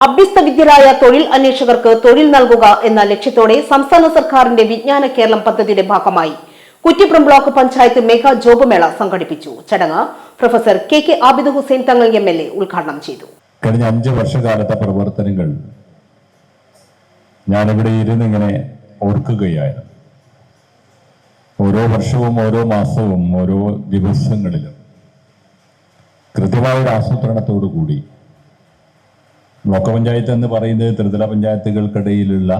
അഭ്യസ്തവിദ്യരായ തൊഴിൽ അന്വേഷകർക്ക് തൊഴിൽ നൽകുക എന്ന ലക്ഷ്യത്തോടെ സംസ്ഥാന സർക്കാരിന്റെ വിജ്ഞാന കേരളം പദ്ധതിയുടെ ഭാഗമായി Kuttippuram block panchayat mega job മേള സംഘടിപ്പിച്ചു. ചടങ്ങ് professor K K Abid Hussain Thangal M L A ഉദ്ഘാടനം ചെയ്തു. കഴിഞ്ഞ അഞ്ച് വർഷകാലത്തെ പ്രവർത്തനങ്ങൾ ഞാനിവിടെ ഇരുന്ന് ഇങ്ങനെ ഓർക്കുകയായിരുന്നു. ഓരോ വർഷവും ഓരോ മാസവും ഓരോ ദിവസങ്ങളിലും കൃത്യമായ ഒരു ആസൂത്രണത്തോടു കൂടി ബ്ലോക്ക് പഞ്ചായത്ത് എന്ന് പറയുന്നത് ത്രിതല പഞ്ചായത്തുകൾക്കിടയിലുള്ള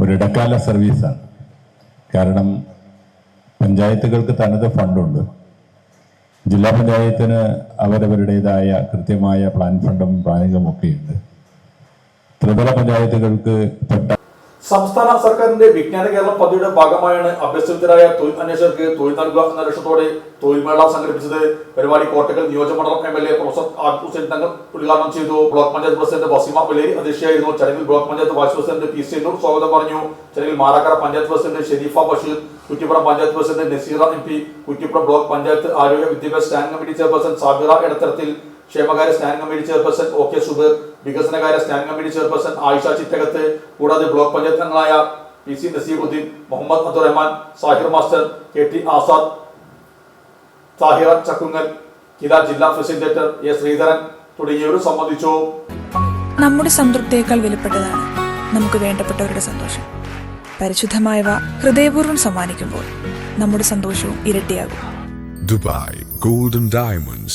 ഒരു ഇടക്കാല സർവീസാണ്. കാരണം പഞ്ചായത്തുകൾക്ക് തനത് ഫണ്ടുണ്ട്. ജില്ലാ പഞ്ചായത്തിന് അവരവരുടേതായ കൃത്യമായ പ്ലാൻ ഫണ്ടും പ്ലാനിങ്ങും ഒക്കെയുണ്ട്. ത്രിതല പഞ്ചായത്തുകൾക്ക് പെട്ട സംസ്ഥാന സർക്കാരിന്റെ വിജ്ഞാന കേരളം പദ്ധതിയുടെ ഭാഗമായാണ് അഭ്യസ്തരായ തൊഴിൽ അന്വേഷകർക്ക് തൊഴിൽ നൽകുക എന്ന ലക്ഷ്യത്തോടെ തൊഴിൽ മേള സംഘടിപ്പിച്ചത്. പരിപാടി കോട്ടക്കൽ നിയോജകമണ്ഡലം M L A professor R Hussain Thangal ഉദ്ഘാടനം ചെയ്തു. ബ്ലോക്ക് പഞ്ചായത്ത് പ്രസിഡന്റ് വസീമ പലേരി അധ്യക്ഷയായിരുന്നു. ചടങ്ങിൽ block panchayat vice president P Sennur സ്വാഗതം പറഞ്ഞു. ചടങ്ങിൽ Marakkara panchayat president Sharifa Basheer Kuttippuram panchayat president Naseera M P Kuttippuram block panchayat ആരോഗ്യ വിദ്യാഭ്യാസ സ്റ്റാൻഡ് കമ്മിറ്റി ചെയർപേഴ്സൺ സാബിറ ഇടത്തരത്തിൽ ക്ഷേമകാര്യ stand committee chairperson O K Subeer വികസനകാര്യ stand committee chairperson Ayisha Chittakath കൂടാതെ block panchayat അംഗങ്ങളായ P C Naseebuddin Muhammad Abdurahman Sahir master K T Azad Sahira Chakkungal KILA ജില്ലാ facilitator A Sreedharan തുടങ്ങിയവർ സംബന്ധിച്ചു. നമ്മുടെ സംതൃപ്തിയേക്കാൾ വിലപ്പെട്ടതാണ് നമുക്ക് വേണ്ടപ്പെട്ടവരുടെ സന്തോഷം. പരിശുദ്ധമായവ ഹൃദയപൂർവം സമ്മാനിക്കുമ്പോൾ നമ്മുടെ സന്തോഷവും ഇരട്ടിയാകും. Dubai golden Diamonds,